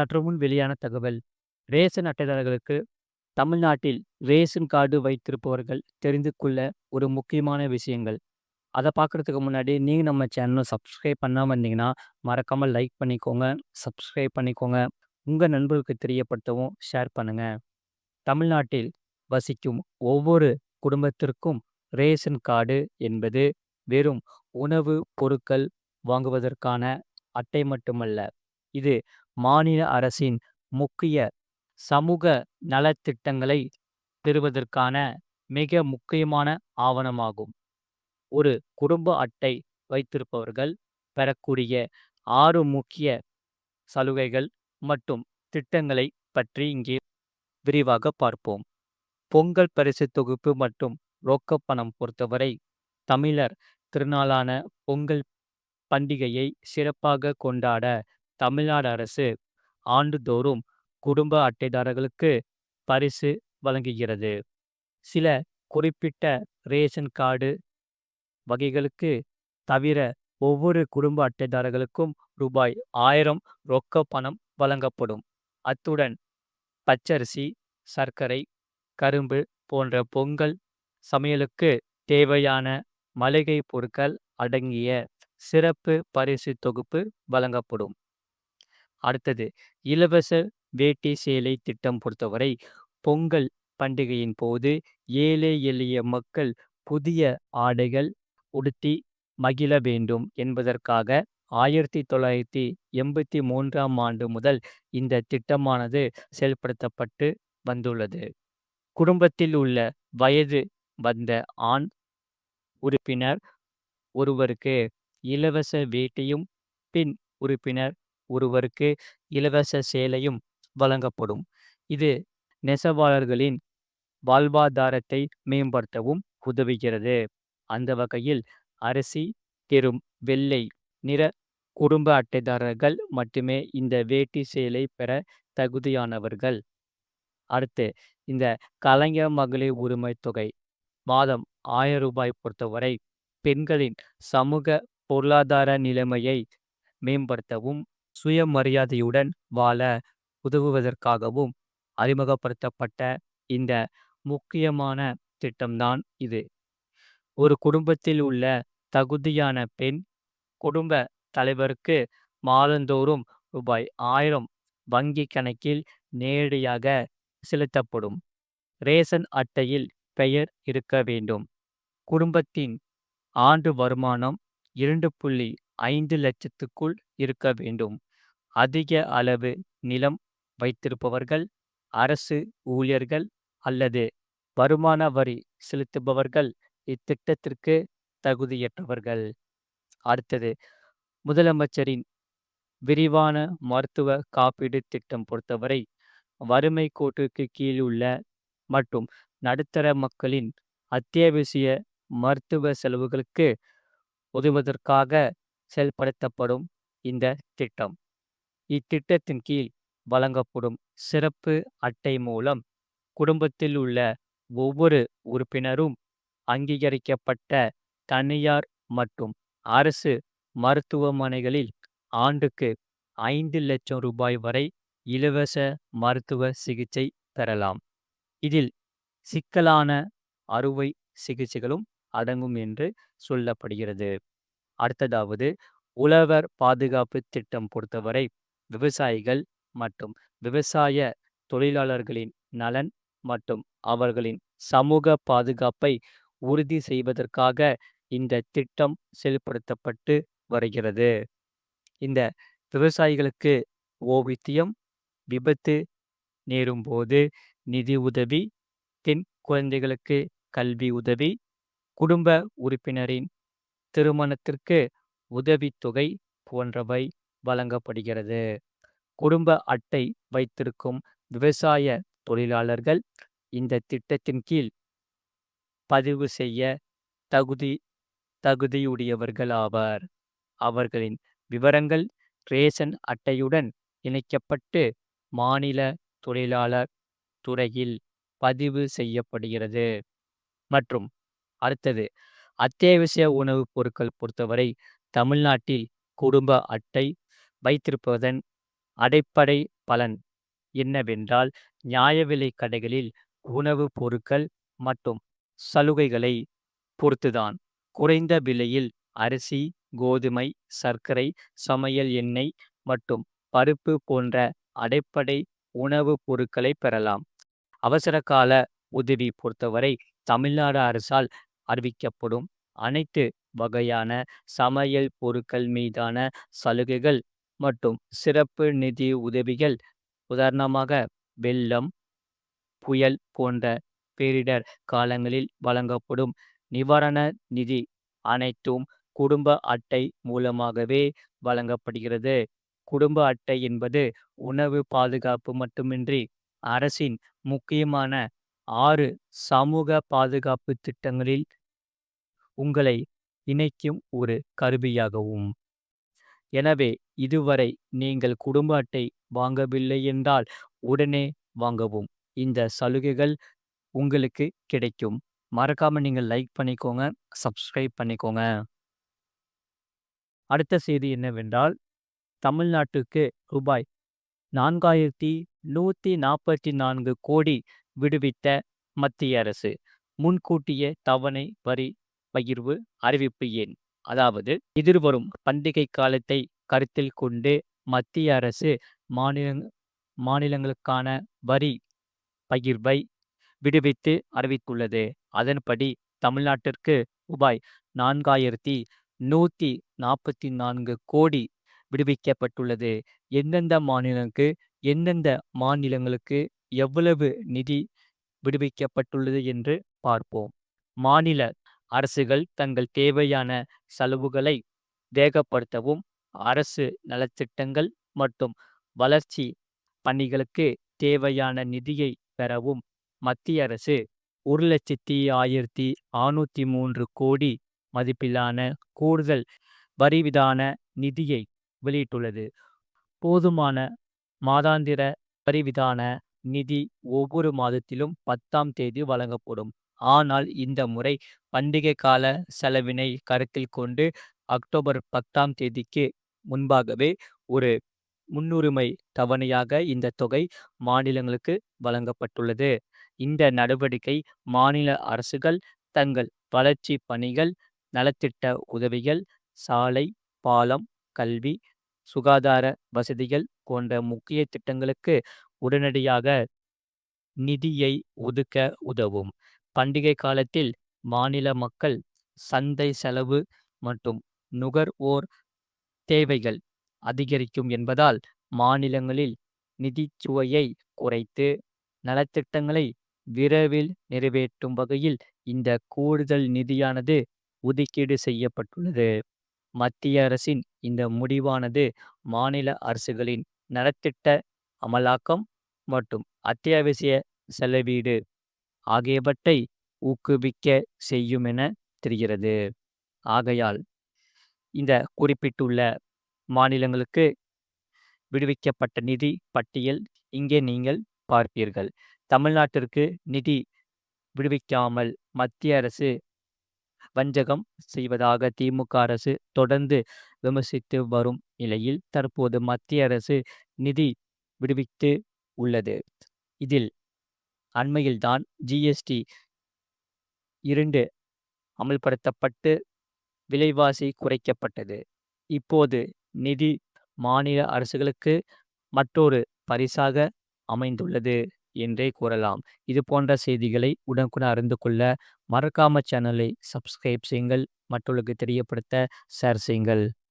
சற்று முன் வெளியான தகவல். ரேஷன் அட்டைதாரர்களுக்கு தமிழ்நாட்டில் ரேஷன் கார்டு வைத்திருப்பவர்கள் தெரிந்து கொள்ள ஒரு முக்கியமான விஷயங்கள். அதை பார்க்குறதுக்கு முன்னாடி நீங்கள் நம்ம சேனலை சப்ஸ்கிரைப் பண்ணாமல் இருந்தீங்கன்னா மறக்காமல் லைக் பண்ணிக்கோங்க சப்ஸ்கிரைப் பண்ணிக்கோங்க. உங்கள் நண்பர்களுக்கு தெரியப்படுத்தவும் ஷேர் பண்ணுங்கள் தமிழ்நாட்டில் வசிக்கும் ஒவ்வொரு குடும்பத்திற்கும் ரேஷன் கார்டு என்பது வெறும் உணவு பொருட்கள் வாங்குவதற்கான அட்டை மட்டுமல்ல. இது மாநில அரசின் முக்கிய சமூக நலத்திட்டங்களை பெறுவதற்கான மிக முக்கியமான ஆவணமாகும். ஒரு குடும்ப அட்டை வைத்திருப்பவர்கள் பெறக்கூடிய ஆறு முக்கிய சலுகைகள் மற்றும் திட்டங்களை பற்றி இங்கே விரிவாக பார்ப்போம். பொங்கல் பரிசு தொகுப்பு மற்றும் ரொக்கப்பணம் பணம் பொறுத்தவரை தமிழர் திருநாளான பொங்கல் பண்டிகையை சிறப்பாக கொண்டாட தமிழ்நாடு அரசு ஆண்டுதோறும் குடும்ப அட்டைதாரர்களுக்கு பரிசு வழங்குகிறது. சில குறிப்பிட்ட ரேஷன் கார்டு வகைகளுக்கு தவிர ஒவ்வொரு குடும்ப அட்டைதாரர்களுக்கும் ரூபாய் ஆயிரம் ரொக்க பணம் வழங்கப்படும். அத்துடன் பச்சரிசி சர்க்கரை கரும்பு போன்ற பொங்கல் சமையலுக்கு தேவையான மளிகை பொருட்கள் அடங்கிய சிறப்பு பரிசு தொகுப்பு வழங்கப்படும். அடுத்தது இலவச வேட்டி சேலை திட்டம் பொறுத்தவரை பொங்கல் பண்டிகையின் போது ஏழை எளிய மக்கள் புதிய ஆடைகள் உடுத்தி மகிழ வேண்டும் என்பதற்காக ஆயிரத்தி தொள்ளாயிரத்தி எண்பத்தி மூன்றாம் ஆண்டு முதல் இந்த திட்டமானது செயல்படுத்தப்பட்டு வந்துள்ளது. குடும்பத்தில் உள்ள வயது வந்த ஆண் உறுப்பினர் ஒருவருக்கு இலவச வேட்டியும் பின் உறுப்பினர் ஒருவருக்கு இலவச சேலையும் வழங்கப்படும். இது நெசவாளர்களின் வாழ்வாதாரத்தை மேம்படுத்தவும் உதவுகிறது. அந்த வகையில் அரிசி பெரும் வெள்ளை நிற குடும்ப அட்டைதாரர்கள் மட்டுமே இந்த வேட்டி சேலை பெற தகுதியானவர்கள். அடுத்து இந்த கலைஞர் மகளிர் உரிமை தொகை. மாதம் ஆயிரம் ரூபாய் பொறுத்தவரை பெண்களின் சமூக பொருளாதார நிலைமையை மேம்படுத்தவும் சுயமரியாதையுடன் வாழ உதவுவதற்காகவும் அறிமுகப்படுத்தப்பட்ட இந்த முக்கியமான திட்டம்தான் இது. ஒரு குடும்பத்தில் உள்ள தகுதியான பெண் குடும்ப தலைவருக்கு மாதந்தோறும் ரூபாய் ஆயிரம் வங்கி கணக்கில் நேரடியாக செலுத்தப்படும். ரேசன் அட்டையில் பெயர் இருக்க வேண்டும். குடும்பத்தின் ஆண்டு வருமானம் இரண்டு புள்ளி ஐந்து லட்சத்துக்குள் இருக்க வேண்டும். அதிக அளவு நிலம் வைத்திருப்பவர்கள் அரசு ஊழியர்கள் அல்லது வருமான வரி செலுத்துபவர்கள் இத்திட்டத்திற்கு தகுதியற்றவர்கள். அடுத்தது முதலமைச்சரின் விரிவான மருத்துவ காப்பீடு திட்டம் பொறுத்தவரை வறுமை கோட்டுக்கு கீழ் உள்ள மற்றும் நடுத்தர மக்களின் அத்தியாவசிய மருத்துவ செலவுகளுக்கு உதவுவதற்காக செயல்படுத்தப்படும் இந்த திட்டம். இத்திட்டத்தின் கீழ் வழங்கப்படும் சிறப்பு அட்டை மூலம் குடும்பத்தில் உள்ள ஒவ்வொரு உறுப்பினரும் அங்கீகரிக்கப்பட்ட தனியார் மற்றும் அரசு மருத்துவமனைகளில் ஆண்டுக்கு ஐந்து லட்சம் ரூபாய் வரை இலவச மருத்துவ சிகிச்சை பெறலாம். இதில் சிக்கலான அறுவை சிகிச்சைகளும் அடங்கும் என்று சொல்லப்படுகிறது. அடுத்ததாவது உழவர் பாதுகாப்பு திட்டம் பொறுத்தவரை விவசாயிகள் மற்றும் விவசாய தொழிலாளர்களின் நலன் மற்றும் அவர்களின் சமூக பாதுகாப்பை உறுதி செய்வதற்காக இந்த திட்டம் செயல்படுத்தப்பட்டு வருகிறது. இந்த விவசாயிகளுக்கு ஓவித்தியம் விபத்து நேரும்போது நிதி உதவி பெண் குழந்தைகளுக்கு கல்வி உதவி குடும்ப உறுப்பினரின் திருமணத்திற்கு உதவித்தொகை போன்றவை வழங்கப்படுகிறது. குடும்ப அட்டை வைத்திருக்கும் விவசாய தொழிலாளர்கள் இந்த திட்டத்தின் கீழ் பதிவு செய்ய தகுதி தகுதியுடையவர்கள் ஆவார். அவர்களின் விவரங்கள் ரேஷன் அட்டையுடன் இணைக்கப்பட்டு மாநில தொழிலாளர் துறையில் பதிவு செய்யப்படுகிறது. மற்றும் அடுத்தது அத்தியாவசிய உணவுப் பொருட்கள் பொறுத்தவரை தமிழ்நாட்டில் குடும்ப அட்டை வைத்திருப்பதன் அடிப்படை பலன் என்னவென்றால் நியாய விலை கடைகளில் உணவுப் பொருட்கள் மற்றும் சலுகைகளை பொறுத்துதான். குறைந்த விலையில் அரிசி கோதுமை சர்க்கரை சமையல் எண்ணெய் மற்றும் பருப்பு போன்ற அடிப்படை உணவுப் பொருட்களை பெறலாம். அவசரகால உதவி பொறுத்தவரை தமிழ்நாடு அரசால் அறிவிக்கப்படும் அனைத்து வகையான சமையல் பொருட்கள் மீதான சலுகைகள் மற்றும் சிறப்பு நிதி உதவிகள். உதாரணமாக வெள்ளம் புயல் போன்ற பேரிடர் காலங்களில் வழங்கப்படும் நிவாரண நிதி அனைத்தும் குடும்ப அட்டை மூலமாகவே வழங்கப்படுகிறது. குடும்ப அட்டை என்பது உணவு பாதுகாப்பு மட்டுமின்றி அரசின் முக்கியமான ஆறு சமூக பாதுகாப்பு திட்டங்களில் உங்களை இணைக்கும் ஒரு கருவியாகவும். எனவே இதுவரை நீங்கள் குடும்ப அட்டை வாங்கவில்லை என்றால் உடனே வாங்கவும். இந்த சலுகைகள் உங்களுக்கு கிடைக்கும். மறக்காம நீங்கள் லைக் பண்ணிக்கோங்க சப்ஸ்கிரைப் பண்ணிக்கோங்க. அடுத்த செய்தி என்னவென்றால் தமிழ்நாட்டுக்கு ரூபாய் நான்காயிரத்தி நூற்றி நாற்பத்தி நான்கு கோடி விடுவித்த மத்திய அரசு. முன்கூட்டிய தவணை வரி பகிர்வு அறிவிப்பு ஏன்? அதாவது எதிர்வரும் பண்டிகை காலத்தை கருத்தில் கொண்டு மத்திய அரசு மாநில மாநிலங்களுக்கான வரி பகிர்வை விடுவித்து அறிவித்துள்ளது. அதன்படி தமிழ்நாட்டிற்கு ரூபாய் நான்காயிரத்தி நூற்றி நாற்பத்தி நான்கு கோடி விடுவிக்கப்பட்டுள்ளது. எந்தெந்த மாநிலங்களுக்கு எந்தெந்த மாநிலங்களுக்கு எவ்வளவு நிதி விடுவிக்கப்பட்டுள்ளது என்று பார்ப்போம். மாநில அரசுகள் தங்கள் தேவையான செலவுகளை வேகப்படுத்தவும் அரசு நலத்திட்டங்கள் மற்றும் வளர்ச்சி பணிகளுக்கு தேவையான நிதியை பெறவும் மத்திய அரசு ஒரு லட்சத்தி ஆயிரத்தி அறுநூத்தி மூன்று கோடி மதிப்பிலான கூடுதல் வரிவிதான நிதியை வெளியிட்டுள்ளது. போதுமான மாதாந்திர வரிவிதான நிதி ஒவ்வொரு மாதத்திலும் பத்தாம் தேதி வழங்கப்படும். ஆனால் இந்த முறை பண்டிகை கால செலவினை கருத்தில் கொண்டு அக்டோபர் பத்தாம் தேதிக்கு முன்பாகவே ஒரு முன்னுரிமை தவணையாக இந்த தொகை மாநிலங்களுக்கு வழங்கப்பட்டுள்ளது. இந்த நடவடிக்கை மாநில அரசுகள் தங்கள் வளர்ச்சி பணிகள் நலத்திட்ட உதவிகள் சாலை பாலம் கல்வி சுகாதார வசதிகள் போன்ற முக்கிய திட்டங்களுக்கு உடனடியாக நிதியை ஒதுக்க உதவும். பண்டிகை காலத்தில் மாநில மக்கள் சந்தை செலவு மற்றும் நுகர்வோர் தேவைகள் அதிகரிக்கும் என்பதால் மாநிலங்களில் நிதிச்சுவையை குறைத்து நலத்திட்டங்களை விரைவில் நிறைவேற்றும் வகையில் இந்த கூடுதல் நிதியானது ஒதுக்கீடு செய்யப்பட்டுள்ளது. மத்திய அரசின் இந்த முடிவானது மாநில அரசுகளின் நலத்திட்ட அமலாக்கம் மற்றும் அத்தியாவசிய செலவீடு ஆகியவற்றை ஊக்குவிக்க செய்யும் என தெரிகிறது. ஆகையால் இந்த குறிப்பிட்டுள்ள மாநிலங்களுக்கு விடுவிக்கப்பட்ட நிதி பட்டியல் இங்கே நீங்கள் பார்ப்பீர்கள். தமிழ்நாட்டிற்கு நிதி விடுவிக்காமல் மத்திய அரசு வஞ்சகம் செய்வதாக திமுக அரசு தொடர்ந்து விமர்சித்து வரும் நிலையில் தற்போது மத்திய அரசு நிதி விடுவித்து உள்ளது. இதில் அண்மையில்தான் ஜிஎஸ்டி இரண்டு அமல்படுத்தப்பட்டு விலைவாசி குறைக்கப்பட்டது. இப்போது நிதி மாநில அரசுகளுக்கு மற்றொரு பரிசாக அமைந்துள்ளது என்றே கூறலாம். இது போன்ற செய்திகளை உடனுக்குடன் அறிந்து கொள்ள மறக்காம சேனலை சப்ஸ்கிரைப் செய்யுங்கள். மற்றவர்களுக்கு தெரியப்படுத்த ஷேர் செய்யுங்கள்.